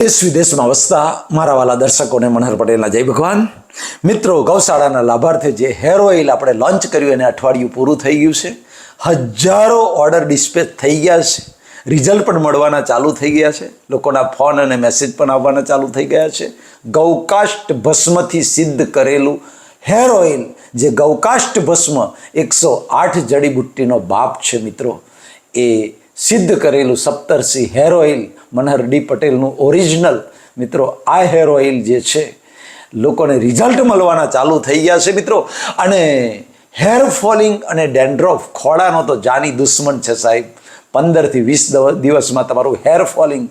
દેશ વિદેશમાં વસતા મારા વાલા દર્શકોને મનહર પટેલના જય ભગવાન. મિત્રો, ગૌશાળાના લાભાર્થે જે હેર ઓઇલ આપણે લોન્ચ કર્યું એને અઠવાડિયું પૂરું થઈ ગયું છે. હજારો ઓર્ડર ડિસ્પેચ થઈ ગયા છે. રિઝલ્ટ પણ મળવાના ચાલુ થઈ ગયા છે. લોકોના ફોન અને મેસેજ પણ આવવાના ચાલુ થઈ ગયા છે. ગૌકાષ્ટ ભસ્મથી સિદ્ધ કરેલું હેર ઓઇલ, જે ગૌકાષ્ટ ભસ્મ એકસો આઠ જડીબુટ્ટીનો બાપ છે મિત્રો, એ સિદ્ધ કરેલું Saptarshi hair oil Manhar D પટેલનું ઓરિજિનલ મિત્રો, આ હેર ઓઇલ જે છે, લોકોને રિઝલ્ટ મળવાના ચાલુ થઈ ગયા છે, મિત્રો. અને હેર ફોલિંગ અને ડેન્ડ્રોફ ખોડાનો તો જાની દુશ્મન છે સાહેબ. પંદરથી વીસ દિવસમાં તમારું હેર ફોલિંગ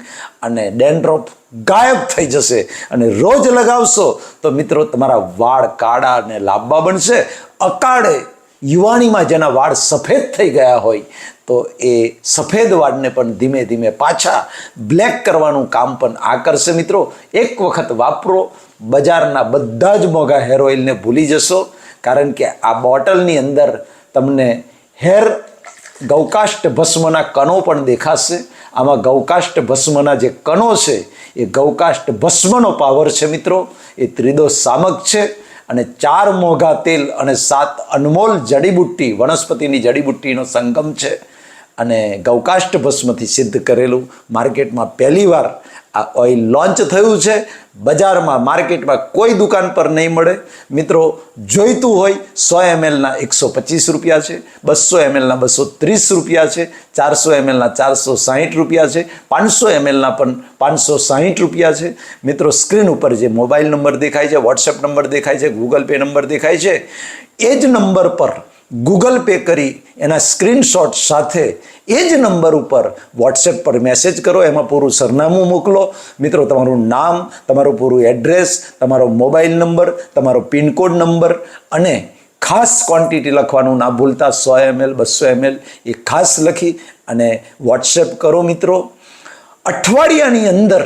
અને ડેન્ડ્રોફ ગાયબ થઈ જશે. અને રોજ લગાવશો તો મિત્રો, તમારા વાળ કાળા અને લાંબા બનશે. અકાળે યુવાનીમાં જેના વાળ સફેદ થઈ ગયા હોય તો એ સફેદ વાળને પણ ધીમે ધીમે પાછા બ્લેક કરવાનું કામ પણ આ કરશે. મિત્રો, એક વખત વાપરો, બજારના બધા જ મોંઘા હેર ઓઇલને ભૂલી જશો, કારણ કે આ બોટલની અંદર તમને હેર ગૌકાષ્ટ ભસ્મના કણો પણ દેખાશે. આમાં ગૌકાષ્ટ ભસ્મના જે કણો છે, એ ગૌકાષ્ટ ભસ્મનો પાવર છે મિત્રો. એ ત્રિદોષ સામક છે અને ચાર મોઘા તેલ અને સાત અનમોલ જડીબુટ્ટી, વનસ્પતિની જડીબુટ્ટીનો સંગમ છે. અને ગૌકાષ્ટ ભસ્મથી સિદ્ધ કરેલું માર્કેટમાં પહેલીવાર આ ઓઇલ લોન્ચ થયું છે. બજારમાં માર્કેટમાં કોઈ દુકાન પર નહીં મળે. મિત્રો, જોઈતું હોય સો એમએલના એકસો પચીસ રૂપિયા છે, બસો એમએલના બસો ત્રીસ રૂપિયા છે, ચારસો એમએલના ચારસો સાહીઠ રૂપિયા છે, પાંચસો એમએલના પણ પાંચસો સાહીઠ રૂપિયા છે. મિત્રો, સ્ક્રીન ઉપર જે મોબાઈલ નંબર દેખાય છે વોટ્સએપ નંબર દેખાય છે ગૂગલ પે નંબર દેખાય છે, એ જ નંબર પર ગૂગલ પે કરી એના સ્ક્રીનશોટ સાથે એ જ નંબર ઉપર વોટ્સએપ પર મેસેજ કરો, એમાં પૂરું સરનામું મોકલો. મિત્રો, તમારું નામ, તમારું પૂરું એડ્રેસ તમારો મોબાઈલ નંબર તમારો પિનકોડ નંબર અને ખાસ ક્વોન્ટિટી લખવાનું ના ભૂલતા સો એમએલ બસો એમએલ એ ખાસ લખી અને વોટ્સએપ કરો મિત્રો. અઠવાડિયાની અંદર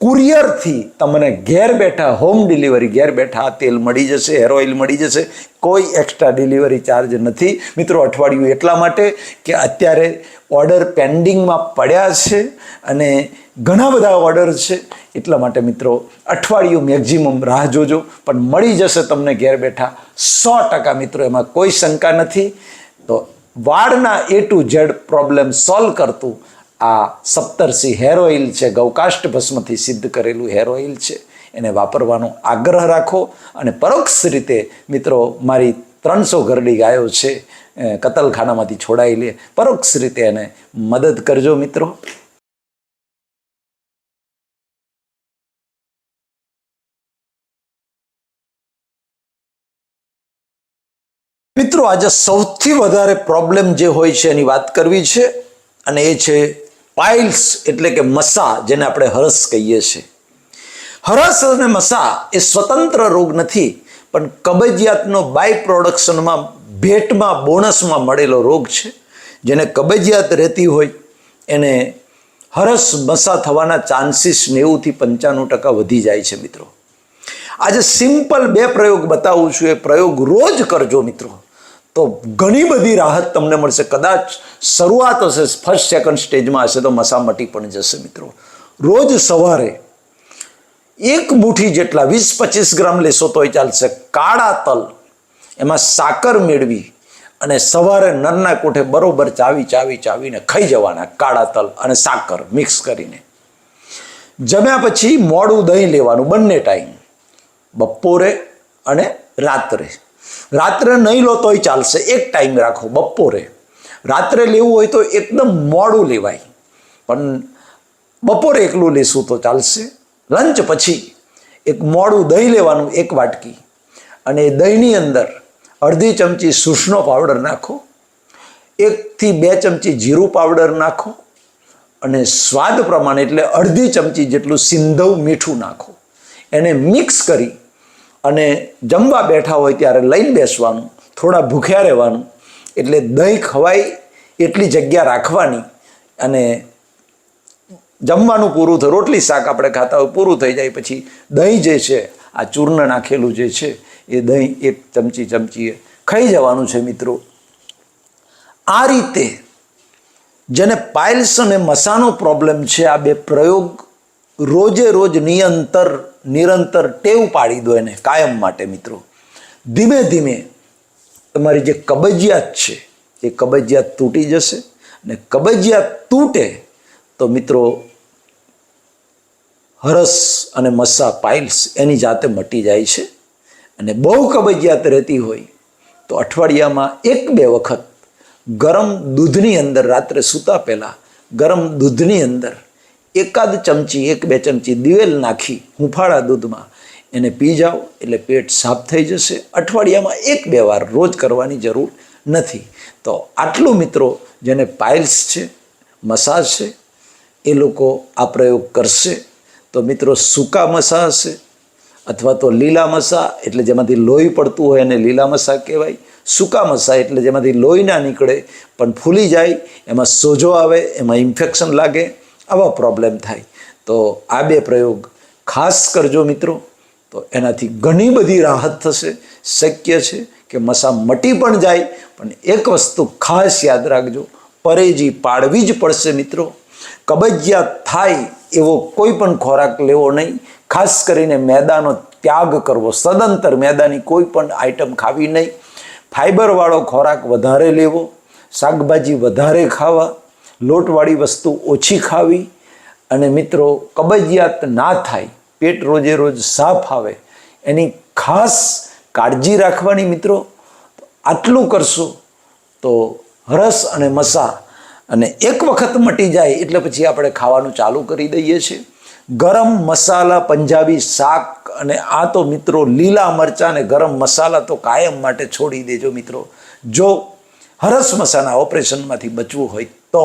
કુરિયરથી તમને ઘેર બેઠા હોમ ડિલિવરી ઘેર બેઠા તેલ મળી જશે હેર ઓઇલ મળી જશે, કોઈ એક્સ્ટ્રા ડિલિવરી ચાર્જ નથી. મિત્રો, અઠવાડિયું એટલા માટે કે અત્યારે ઓર્ડર પેન્ડિંગમાં પડ્યા છે અને ઘણા બધા ઓર્ડર છે. એટલા માટે મિત્રો, અઠવાડિયું મેક્ઝિમમ રાહ જોજો. પણ મળી જશે તમને ઘેર બેઠા સો ટકા મિત્રો, એમાં કોઈ શંકા નથી. તો વાળના A to Z problem solve કરતું આ સપ્તર્ષિ હેર ઓઇલ છે, ગૌકાષ્ટ ભસ્મથી સિદ્ધ કરેલું હેર ઓઇલ છે. એને વાપરવાનો આગ્રહ રાખો અને પરોક્ષ રીતે મિત્રો મારી ત્રણસો ઘરડી ગાયો છે કતલખાનામાંથી છોડાઈ લે. પરોક્ષ રીતે એને મદદ કરજો મિત્રો. મિત્રો, આજે સૌથી વધારે પ્રોબ્લેમ જે હોય છે એની વાત કરવી છે, અને એ છે પાઇલ્સ એટલે કે મસા, જેને આપણે હરસ કહીએ છીએ. હરસ અને મસા એ સ્વતંત્ર રોગ નથી, પણ કબજિયાતનો બાય પ્રોડક્શનમાં ભેટમાં, બોનસમાં મળેલો રોગ છે. જેને કબજિયાત રહેતી હોય, એને હરસ, મસા થવાના ચાન્સીસ નેવુંથી પંચાણું ટકા વધી જાય છે મિત્રો. આજે સિમ્પલ બે પ્રયોગ બતાવું છું. એ પ્રયોગ રોજ કરજો મિત્રો. તો ઘણી બધી રાહત તમને મળશે. કદાચ શરૂઆત હશે ફર્સ્ટ સેકન્ડ સ્ટેજમાં હશે, તો મસા મટી પણ જશે મિત્રો. રોજ સવારે એક મુઠ્ઠી જેટલા વીસ પચીસ ગ્રામ લેશો તોય ચાલશે. કાળા તલ, એમાં સાકર મેળવી અને સવારે નરના કોઠે બરોબર ચાવી ચાવી, ચાવીને ખાઈ જવાના કાળા તલ અને સાકર મિક્સ કરીને. જમ્યા પછી મોડું દહીં લેવાનું, બંને ટાઈમ બપોરે અને રાત્રે. રાત્રે નહીં લો તોય ચાલશે. એક ટાઈમ રાખો, બપોરે. રાત્રે લેવું હોય તો એકદમ મોડું લેવાય. પણ બપોરે એકલું લેશું તો ચાલશે. લંચ પછી એક મોડું દહીં લેવાનું, એક વાટકી. અને દહીંની અંદર અડધી ચમચી સૂસનો પાવડર નાખો. એકથી બે ચમચી જીરું પાવડર નાખો. અને સ્વાદ પ્રમાણે એટલે અડધી ચમચી જેટલું સિંધવ મીઠું નાખો. એને મિક્સ કરી અને જમવા બેઠા હોય ત્યારે લઈને બેસવાનું, થોડા ભૂખ્યા રહેવાનું, એટલે દહીં ખવાય એટલી જગ્યા રાખવાની અને જમવાનું પૂરું થયું, રોટલી શાક આપણે ખાતા હોય પૂરું થઈ જાય, પછી દહીં જે છે, આ ચૂર્ણ નાખેલું જે છે, એ દહીં એક ચમચી ચમચીએ ખાઈ જવાનું છે મિત્રો. આ રીતે જેને પાઇલ્સ અને મસાનો પ્રોબ્લેમ છે, આ બે પ્રયોગ રોજે રોજ નિયંતર નિરંતર ટેવ પાડી દો એને કાયમ માટે મિત્રો. ધીમે ધીમે તમારી જે કબજિયાત છે, એ કબજિયાત તૂટી જશે અને કબજિયાત તૂટે તો મિત્રો હરસ અને મસ્સા પાઇલ્સ એની જાતે મટી જાય છે અને બહુ કબજિયાત રહેતી હોય તો અઠવાડિયામાં એક બે વખત ગરમ દૂધની અંદર રાત્રે સૂતા પહેલાં ગરમ દૂધની અંદર એકાદ ચમચી, એક બે ચમચી દિવેલ નાખી હુંફાળા દૂધમાં. એને પી જાઓ, એટલે પેટ સાફ થઈ જશે. અઠવાડિયામાં એક બે વાર રોજ કરવાની જરૂર નથી. તો આટલું મિત્રો જેને પાઇલ્સ છે, મસાજ છે, એ લોકો આ પ્રયોગ કરશે. તો મિત્રો સૂકા મસા હશે અથવા તો લીલા મસા, એટલે જેમાંથી લોહી પડતું હોય એને લીલા મસા કહેવાય. સૂકા મસા, એટલે જેમાંથી લોહી ના નીકળે, પણ ફૂલી જાય, એમાં સોજો આવે, એમાં ઇન્ફેક્શન લાગે આવા પ્રોબ્લેમ થાય. તો આ બે પ્રયોગ ખાસ કરજો મિત્રો. તો એનાથી ઘણી બધી રાહત થશે. શક્ય છે કે મસા મટી પણ જાય. પણ એક વસ્તુ ખાસ યાદ રાખજો. પરેજી પાડવી જ પડશે મિત્રો. કબજિયાત થાય એવો કોઈ પણ ખોરાક લેવો નહીં. ખાસ કરીને મેદાનો ત્યાગ કરવો. સદંતર મેદાની કોઈ પણ આઈટમ ખાવી નહીં. ફાઈબરવાળો ખોરાક વધારે લેવો. શાકભાજી વધારે ખાવા. લોટવાળી વસ્તુ ઓછી ખાવી અને મિત્રો કબજિયાત ના થાય, પેટ રોજે રોજ સાફ આવે, એની ખાસ કાળજી રાખવાની મિત્રો આટલું કરશો તો રસ અને મસા અને એક વખત મટી જાય એટલે પછી આપણે ખાવાનું ચાલુ કરી દઈએ છીએ. ગરમ મસાલા પંજાબી શાક અને આ તો મિત્રો લીલા મરચાં અને ગરમ મસાલા તો કાયમ માટે છોડી દેજો મિત્રો. જો હરસ મસાના ઓપરેશનમાંથી બચવું હોય તો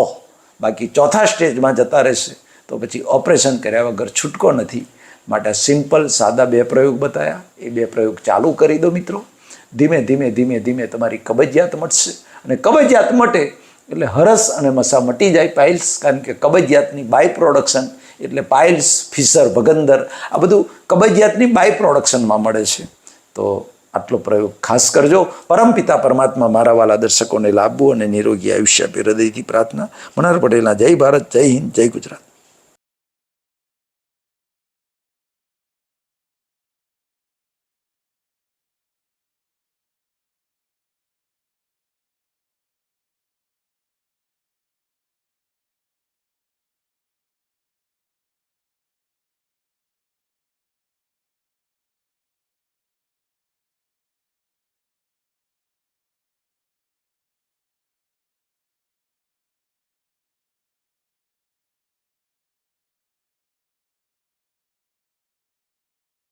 બાકી ચોથા સ્ટેજમાં જતા રહેશે. તો પછી ઓપરેશન કર્યા વગર છૂટકો નથી. માટે સિમ્પલ, સાદા બે પ્રયોગ બતાવ્યા એ બે પ્રયોગ ચાલુ કરી દો મિત્રો. ધીમે ધીમે ધીમે ધીમે તમારી કબજિયાત મટશે. અને કબજિયાત મટે એટલે હરસ અને મસા મટી જાય પાઇલ્સ કારણ કે કબજિયાતની બાય પ્રોડક્શન એટલે પાઇલ્સ ફિશર, ભગંદર આ બધું કબજિયાતની બાય પ્રોડક્શનમાં મળે છે. તો આટલો પ્રયોગ ખાસ કરજો. પરમપિતા પરમાત્મા મારા વાલા દર્શકોને લાભવું અને નિરોગી આયુષ્ય આપે. હૃદયથી પ્રાર્થના. મનોહર પટેલના જય ભારત, જય હિન્દ, જય ગુજરાત.